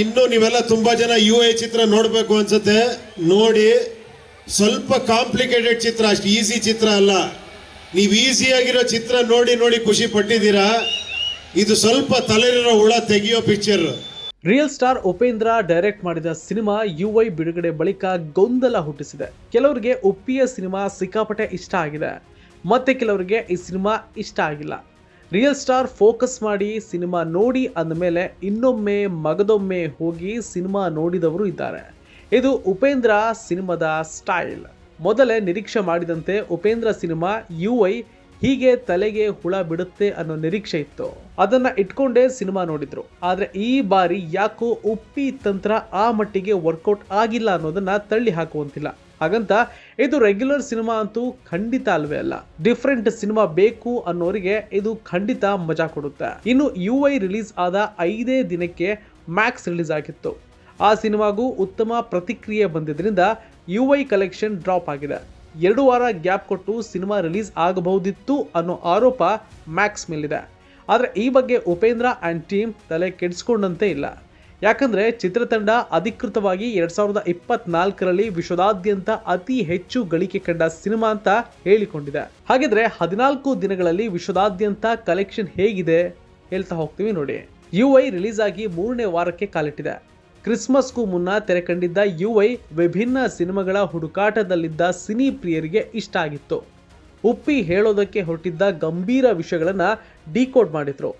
ಇನ್ನು ನೀವೆಲ್ಲ ತುಂಬಾ ಜನ ಯು ಎ ಚಿತ್ರ ನೋಡ್ಬೇಕು ಅನ್ಸುತ್ತೆ. ನೋಡಿ, ಸ್ವಲ್ಪ ಕಾಂಪ್ಲಿಕೇಟೆಡ್ ಚಿತ್ರ, ಅಷ್ಟು ಈಸಿ ಚಿತ್ರ ಅಲ್ಲ. ನೀವು ಆಗಿರೋ ಚಿತ್ರ ನೋಡಿ ನೋಡಿ ಖುಷಿ ಪಟ್ಟಿದ್ದೀರಾ? ಇದು ಸ್ವಲ್ಪ ತಲೆಲಿರೋ ಹುಳ ತೆಗಿಯೋ picture real star Upendra direct ಮಾಡಿದ ಸಿನಿಮಾ ಯು ಐ ಬಿಡುಗಡೆ ಬಳಿಕ ಗೊಂದಲ ಹುಟ್ಟಿಸಿದೆ. ಕೆಲವರಿಗೆ ಉಪ್ಪಿಯ ಸಿನಿಮಾ ಸಿಕ್ಕಾಪಟ್ಟೆ ಇಷ್ಟ ಆಗಿದೆ. ಮತ್ತೆ ಕೆಲವರಿಗೆ ಈ ಸಿನಿಮಾ ಇಷ್ಟ ಆಗಿಲ್ಲ. ರಿಯಲ್ ಸ್ಟಾರ್ ಫೋಕಸ್ ಮಾಡಿ ಸಿನಿಮಾ ನೋಡಿ ಅಂದಮೇಲೆ ಇನ್ನೊಮ್ಮೆ ಮಗದೊಮ್ಮೆ ಹೋಗಿ ಸಿನಿಮಾ ನೋಡಿದವರು ಇದ್ದಾರೆ. ಇದು ಉಪೇಂದ್ರ ಸಿನಿಮಾದ ಸ್ಟೈಲ್ ಮೊದಲೇ ನಿರೀಕ್ಷೆ ಮಾಡಿದಂತೆ ಉಪೇಂದ್ರ ಸಿನಿಮಾ ಯುಐ ಹೀಗೆ ತಲೆಗೆ ಹುಳ ಬಿಡುತ್ತೆ ಅನ್ನೋ ನಿರೀಕ್ಷೆ ಇತ್ತು. ಅದನ್ನ ಇಟ್ಕೊಂಡೇ ಸಿನಿಮಾ ನೋಡಿದ್ರು. ಆದ್ರೆ ಈ ಬಾರಿ ಯಾಕೋ ಉಪ್ಪಿ ತಂತ್ರ ಆ ಮಟ್ಟಿಗೆ ವರ್ಕೌಟ್ ಆಗಿಲ್ಲ ಅನ್ನೋದನ್ನ ತಳ್ಳಿ ಹಾಕುವಂತಿಲ್ಲ. ಹಾಗಂತ ಇದು ರೆಗ್ಯುಲರ್ ಸಿನಿಮಾ ಅಂತೂ ಖಂಡಿತ ಅಲ್ವೇ ಅಲ್ಲ. ಡಿಫ್ರೆಂಟ್ ಸಿನಿಮಾ ಬೇಕು ಅನ್ನೋರಿಗೆ ಇದು ಖಂಡಿತ ಮಜಾ ಕೊಡುತ್ತೆ. ಇನ್ನು ಯು ಐ ರಿಲೀಸ್ ಆದ ಐದೇ ದಿನಕ್ಕೆ ಮ್ಯಾಕ್ಸ್ ರಿಲೀಸ್ ಆಗಿತ್ತು. ಆ ಸಿನಿಮಾಗೂ ಉತ್ತಮ ಪ್ರತಿಕ್ರಿಯೆ ಬಂದಿದ್ದರಿಂದ ಯು ಐ ಕಲೆಕ್ಷನ್ ಡ್ರಾಪ್ ಆಗಿದೆ. ಎರಡು ವಾರ ಗ್ಯಾಪ್ ಕೊಟ್ಟು ಸಿನಿಮಾ ರಿಲೀಸ್ ಆಗಬಹುದಿತ್ತು ಅನ್ನೋ ಆರೋಪ ಮ್ಯಾಕ್ಸ್ ಮೇಲಿದೆ. ಆದರೆ ಈ ಬಗ್ಗೆ ಉಪೇಂದ್ರ ಆ್ಯಂಡ್ ಟೀಮ್ ತಲೆ ಕೆಡಿಸ್ಕೊಂಡಂತೆ ಇಲ್ಲ. ಯಾಕಂದ್ರೆ ಚಿತ್ರತಂಡ ಅಧಿಕೃತವಾಗಿ ಎರಡ್ ಸಾವಿರದ ಇಪ್ಪತ್ನಾಲ್ಕರಲ್ಲಿ ವಿಶ್ವದಾದ್ಯಂತ ಅತಿ ಹೆಚ್ಚು ಗಳಿಕೆ ಕಂಡ ಸಿನಿಮಾ ಅಂತ ಹೇಳಿಕೊಂಡಿದೆ. ಹಾಗಿದ್ರೆ ಹದಿನಾಲ್ಕು ದಿನಗಳಲ್ಲಿ ವಿಶ್ವದಾದ್ಯಂತ ಕಲೆಕ್ಷನ್ ಹೇಗಿದೆ ಹೇಳ್ತಾ ಹೋಗ್ತೀವಿ ನೋಡಿ. ಯು ಐ ರಿಲೀಸ್ ಆಗಿ ಮೂರನೇ ವಾರಕ್ಕೆ ಕಾಲಿಟ್ಟಿದೆ. ಕ್ರಿಸ್ಮಸ್ಗೂ ಮುನ್ನ ತೆರೆ ಕಂಡಿದ್ದ ಯು ಐ ವಿಭಿನ್ನ ಸಿನಿಮಾಗಳ ಹುಡುಕಾಟದಲ್ಲಿದ್ದ ಸಿನಿ ಪ್ರಿಯರಿಗೆ ಇಷ್ಟ ಆಗಿತ್ತು. ಉಪ್ಪಿ ಹೇಳೋದಕ್ಕೆ ಹೊರಟಿದ್ದ ಗಂಭೀರ ವಿಷಯಗಳನ್ನು ಡಿಕೋಡ್ ಮಾಡಿದ್ರು.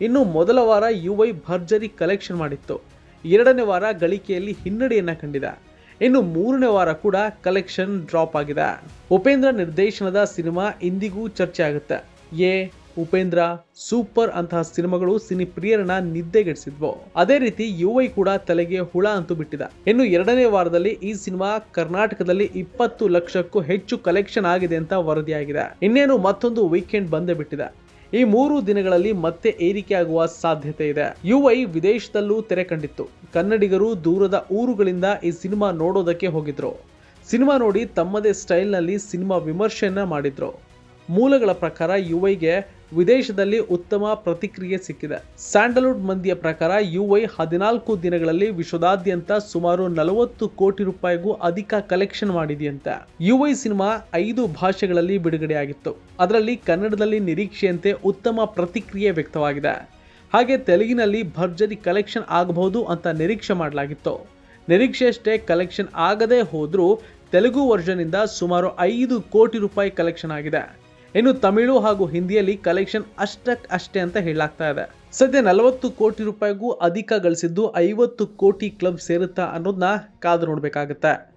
ಇನ್ನು ಮೊದಲ ವಾರ ಯು ವೈ ಭರ್ಜರಿ ಕಲೆಕ್ಷನ್ ಮಾಡಿತ್ತು. ಎರಡನೇ ವಾರ ಗಳಿಕೆಯಲ್ಲಿ ಹಿನ್ನಡೆಯನ್ನು ಕಂಡಿದೆ. ಇನ್ನು ಮೂರನೇ ವಾರ ಕೂಡ ಕಲೆಕ್ಷನ್ ಡ್ರಾಪ್ ಆಗಿದೆ. ಉಪೇಂದ್ರ ನಿರ್ದೇಶನದ ಸಿನಿಮಾ ಇಂದಿಗೂ ಚರ್ಚೆ ಆಗುತ್ತೆ. ಎ, ಉಪೇಂದ್ರ ಸೂಪರ್ ಅಂತಹ ಸಿನಿಮಾಗಳು ಸಿನಿ ಪ್ರಿಯರನ್ನ ನಿದ್ದೆಗೆಡಿಸಿದ್ವು. ಅದೇ ರೀತಿ ಯು ವೈ ಕೂಡ ತಲೆಗೆ ಹುಳ ಅಂತೂ ಬಿಟ್ಟಿದೆ. ಇನ್ನು ಎರಡನೇ ವಾರದಲ್ಲಿ ಈ ಸಿನಿಮಾ ಕರ್ನಾಟಕದಲ್ಲಿ ಇಪ್ಪತ್ತು ಲಕ್ಷಕ್ಕೂ ಹೆಚ್ಚು ಕಲೆಕ್ಷನ್ ಆಗಿದೆ ಅಂತ ವರದಿಯಾಗಿದೆ. ಇನ್ನೇನು ಮತ್ತೊಂದು ವೀಕೆಂಡ್ ಬಂದೇ ಬಿಟ್ಟಿದೆ. ಈ ಮೂರು ದಿನಗಳಲ್ಲಿ ಮತ್ತೆ ಏರಿಕೆಯಾಗುವ ಸಾಧ್ಯತೆ ಇದೆ. ಯು ಐ ವಿದೇಶದಲ್ಲೂ ತೆರೆ ಕಂಡಿತ್ತು. ಕನ್ನಡಿಗರು ದೂರದ ಊರುಗಳಿಂದ ಈ ಸಿನಿಮಾ ನೋಡೋದಕ್ಕೆ ಹೋಗಿದ್ರು. ಸಿನಿಮಾ ನೋಡಿ ತಮ್ಮದೇ ಸ್ಟೈಲ್ನಲ್ಲಿ ಸಿನಿಮಾ ವಿಮರ್ಶೆಯನ್ನ ಮಾಡಿದ್ರು. ಮೂಲಗಳ ಪ್ರಕಾರ ಯುಐಗೆ ವಿದೇಶದಲ್ಲಿ ಉತ್ತಮ ಪ್ರತಿಕ್ರಿಯೆ ಸಿಕ್ಕಿದೆ. ಸ್ಯಾಂಡಲ್ವುಡ್ ಮಂದಿಯ ಪ್ರಕಾರ ಯುಐ ಹದಿನಾಲ್ಕು ದಿನಗಳಲ್ಲಿ ವಿಶ್ವದಾದ್ಯಂತ ಸುಮಾರು ನಲವತ್ತು ಕೋಟಿ ರೂಪಾಯಿಗೂ ಅಧಿಕ ಕಲೆಕ್ಷನ್ ಮಾಡಿದೆಯಂತೆ. ವೈ ಸಿನಿಮಾ ಐದು ಭಾಷೆಗಳಲ್ಲಿ ಬಿಡುಗಡೆಯಾಗಿತ್ತು. ಅದರಲ್ಲಿ ಕನ್ನಡದಲ್ಲಿ ನಿರೀಕ್ಷೆಯಂತೆ ಉತ್ತಮ ಪ್ರತಿಕ್ರಿಯೆ ವ್ಯಕ್ತವಾಗಿದೆ. ಹಾಗೆ ತೆಲುಗಿನಲ್ಲಿ ಭರ್ಜರಿ ಕಲೆಕ್ಷನ್ ಆಗಬಹುದು ಅಂತ ನಿರೀಕ್ಷೆ ಮಾಡಲಾಗಿತ್ತು. ನಿರೀಕ್ಷೆಯಷ್ಟೇ ಕಲೆಕ್ಷನ್ ಆಗದೇ ಹೋದರೂ ತೆಲುಗು ವರ್ಷನ್ ಇಂದ ಸುಮಾರು ಐದು ಕೋಟಿ ರೂಪಾಯಿ ಕಲೆಕ್ಷನ್ ಆಗಿದೆ. ಇನ್ನು ತಮಿಳು ಹಾಗೂ ಹಿಂದಿಯಲ್ಲಿ ಕಲೆಕ್ಷನ್ ಅಷ್ಟಕ್ ಅಷ್ಟೇ ಅಂತ ಹೇಳಲಾಗ್ತಾ ಇದೆ. ಸದ್ಯ ನಲವತ್ತು ಕೋಟಿ ರೂಪಾಯಿಗೂ ಅಧಿಕ ಗಳಿಸಿದ್ದು ಐವತ್ತು ಕೋಟಿ ಕ್ಲಬ್ ಸೇರುತ್ತಾ ಅನ್ನೋದನ್ನ ಕಾದು ನೋಡ್ಬೇಕಾಗತ್ತೆ.